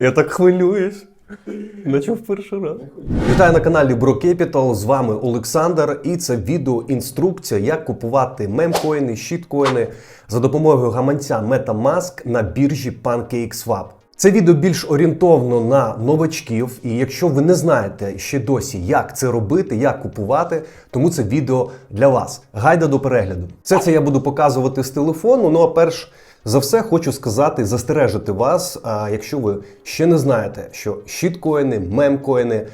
Я так хвилююсь. Наче в перший раз. Вітаю на каналі Bro Capital, З вами Олександр, і це відео інструкція, як купувати мемкоїни, щіткоїни за допомогою гаманця MetaMask на біржі PancakeSwap. Це відео більш орієнтовно на новачків, і якщо ви не знаєте ще досі, як це робити, як купувати, тому це відео для вас. Гайда до перегляду. Все це я буду показувати з телефону. Ну а перш за все, хочу сказати, застережити вас, якщо ви ще не знаєте, що щіткоїни, мемкоїни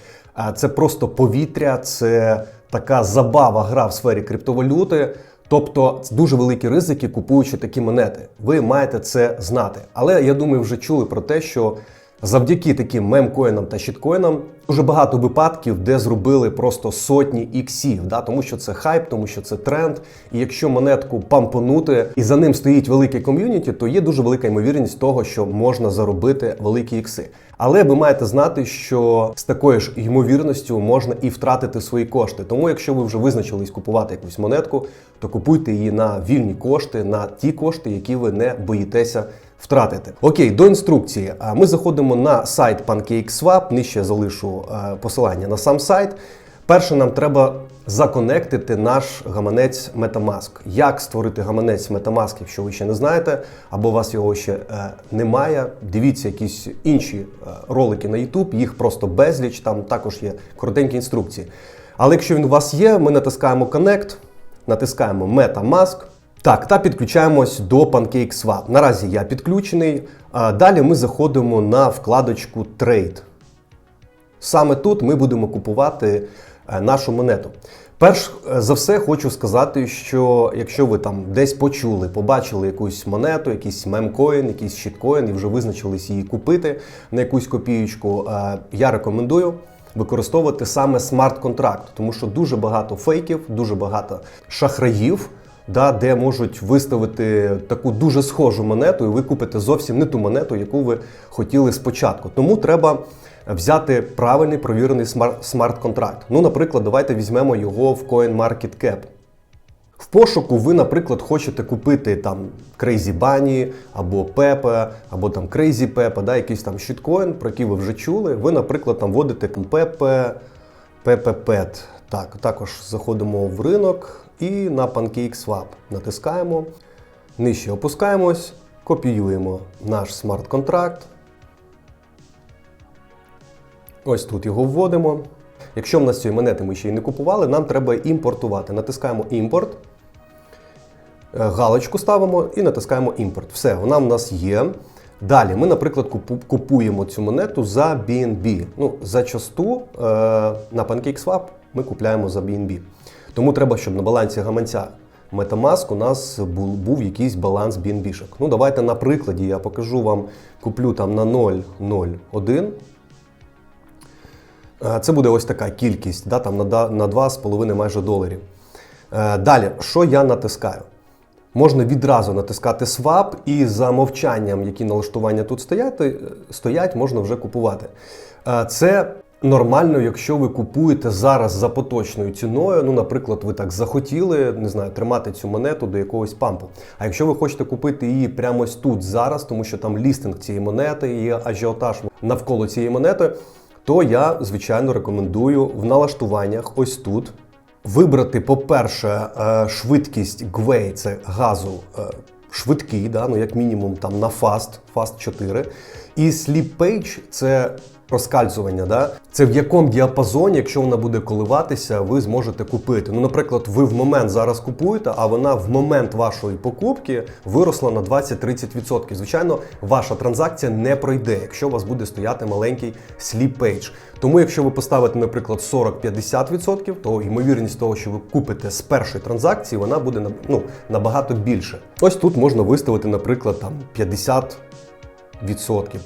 це просто повітря, це така забава, гра в сфері криптовалюти. Тобто дуже великі ризики, купуючи такі монети. Ви маєте це знати. Але я думаю, вже чули про те, що завдяки таким мемкоїнам та щиткоїнам дуже багато випадків, де зробили просто сотні іксів, да? тому що це хайп, тому що це тренд. І якщо монетку пампонути і за ним стоїть велике ком'юніті, то є дуже велика ймовірність того, що можна заробити великі ікси. Але ви маєте знати, що з такою ж ймовірністю можна і втратити свої кошти. Тому, якщо ви вже визначились купувати якусь монетку, то купуйте її на вільні кошти, на ті кошти, які ви не боїтеся втратити. Окей, до інструкції. Ми заходимо на сайт PancakeSwap, нижче залишу е, посилання на сам сайт. Перше, нам треба законектити наш гаманець MetaMask. Як створити гаманець MetaMask, якщо ви ще не знаєте, або у вас його ще е, немає. Дивіться якісь інші е, ролики на YouTube, їх просто безліч, там також є коротенькі інструкції. Але якщо він у вас є, ми натискаємо Connect, натискаємо MetaMask. Так, та підключаємось до PancakeSwap. Наразі я підключений. Далі ми заходимо на вкладочку Trade. Саме тут ми будемо купувати е, нашу монету. Перш е, за все, хочу сказати, що якщо ви там десь почули, побачили якусь монету, якийсь мемкоін, якийсь щиткоін і вже визначились її купити на якусь копієчку, е, я рекомендую використовувати саме смарт-контракт, тому що дуже багато фейків, дуже багато шахраїв. Да, де можуть виставити таку дуже схожу монету, і ви купите зовсім не ту монету, яку ви хотіли спочатку. Тому треба взяти правильний провірений смарт-контракт. Ну, наприклад, давайте візьмемо його в CoinMarketCap. В пошуку ви, наприклад, хочете купити там Crazy Bunny, або Pepe, або там Crazy Pepe, да, якийсь там щиткоін, про який ви вже чули. Ви, наприклад, там вводите там Pepe, Pepe Pet. Так, також заходимо в ринок і на PancakeSwap натискаємо, нижче опускаємось, копіюємо наш смарт-контракт. Ось тут його вводимо. Якщо в нас цієї монети ми ще й не купували, нам треба імпортувати. Натискаємо імпорт, е, галочку ставимо і натискаємо імпорт. Все, вона в нас є. Далі ми, наприклад, купуємо цю монету за BNB. Ну, зачасту е, на PancakeSwap ми купляємо за BNB. Тому треба, щоб на балансі гаманця MetaMask у нас був, був якийсь баланс BNB-шок. Ну, давайте на прикладі я покажу вам, куплю там на 0,01. Е, Це буде ось така кількість, да, там на на 2,5 майже доларів. Е, Далі, що я натискаю? Можна відразу натискати Swap і за мовчанням, які налаштування тут стоять, е, стоять, можна вже купувати. Це нормально, якщо ви купуєте зараз за поточною ціною. Ну, наприклад, ви так захотіли, не знаю, тримати цю монету до якогось пампу. А якщо ви хочете купити її прямо ось тут зараз, тому що там лістинг цієї монети, є ажіотаж навколо цієї монети, то я, звичайно, рекомендую в налаштуваннях ось тут вибрати, по-перше, е, швидкість GWAY, це газу е, швидкий, да, ну як мінімум там на Fast, Fast 4. І Sleep Page – це розкальцування. Да? Це в якому діапазоні, якщо вона буде коливатися, ви зможете купити. Ну, наприклад, ви в момент зараз купуєте, а вона в момент вашої покупки виросла на 20-30%. Звичайно, ваша транзакція не пройде, якщо у вас буде стояти маленький Sleep Page. Тому, якщо ви поставите, наприклад, 40-50%, то ймовірність того, що ви купите з першої транзакції, вона буде ну, набагато більше. Ось тут можна виставити, наприклад, там 50 відсотків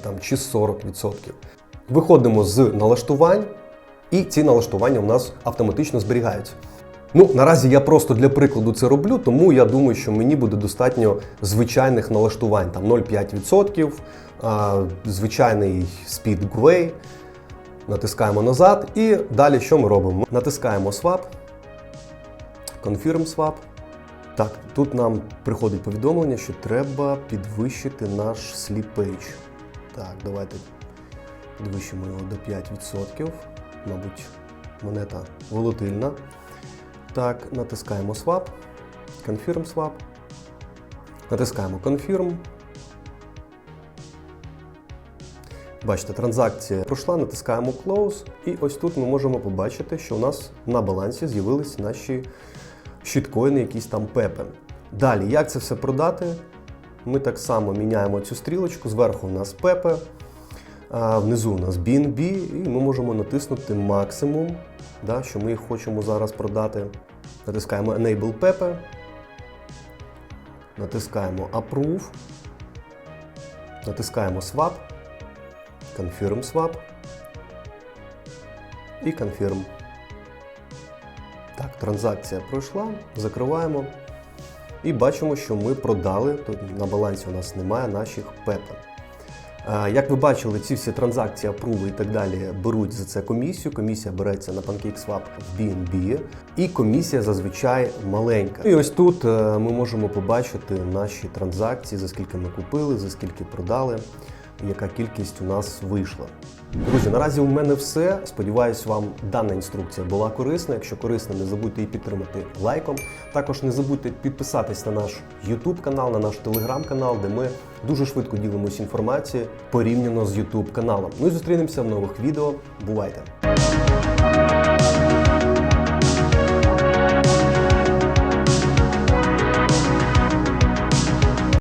там, чи 40%. Виходимо з налаштувань, і ці налаштування у нас автоматично зберігаються. Ну, наразі я просто для прикладу це роблю, тому я думаю, що мені буде достатньо звичайних налаштувань, там 0,5%, звичайний speed GWAY, натискаємо назад і далі що ми робимо? Натискаємо Swap, Confirm Swap. Так, тут нам приходить повідомлення, що треба підвищити наш sleep page. Так, давайте Підвищимо його до 5%. Мабуть, монета волатильна. Так, натискаємо Swap, Confirm Swap. Натискаємо Confirm. Бачите, транзакція пройшла, натискаємо Close. І ось тут ми можемо побачити, що у нас на балансі з'явились наші щиткоїни, якісь там пепи. Далі, як це все продати? Ми так само міняємо цю стрілочку. Зверху у нас пепе, а внизу у нас BNB, і ми можемо натиснути максимум, да, що ми їх хочемо зараз продати. Натискаємо Enable Pepe, натискаємо Approve, натискаємо Swap, Confirm Swap і Confirm. Транзакція пройшла, закриваємо. І бачимо, що ми продали. Тут на балансі у нас немає наших пепа. Е, Як ви бачили, ці всі транзакції, апруви і так далі беруть за це комісію. Комісія береться на PancakeSwap в BNB, і комісія зазвичай маленька. І ось тут е, ми можемо побачити наші транзакції, за скільки ми купили, за скільки продали, яка кількість у нас вийшла. Друзі, наразі у мене все. Сподіваюсь, вам дана інструкція була корисна. Якщо корисна, не забудьте її підтримати лайком. Також не забудьте підписатись на наш YouTube канал, на наш Telegram канал, де ми дуже швидко ділимось інформацією порівняно з YouTube каналом. Ну і зустрінемося в нових відео. Бувайте!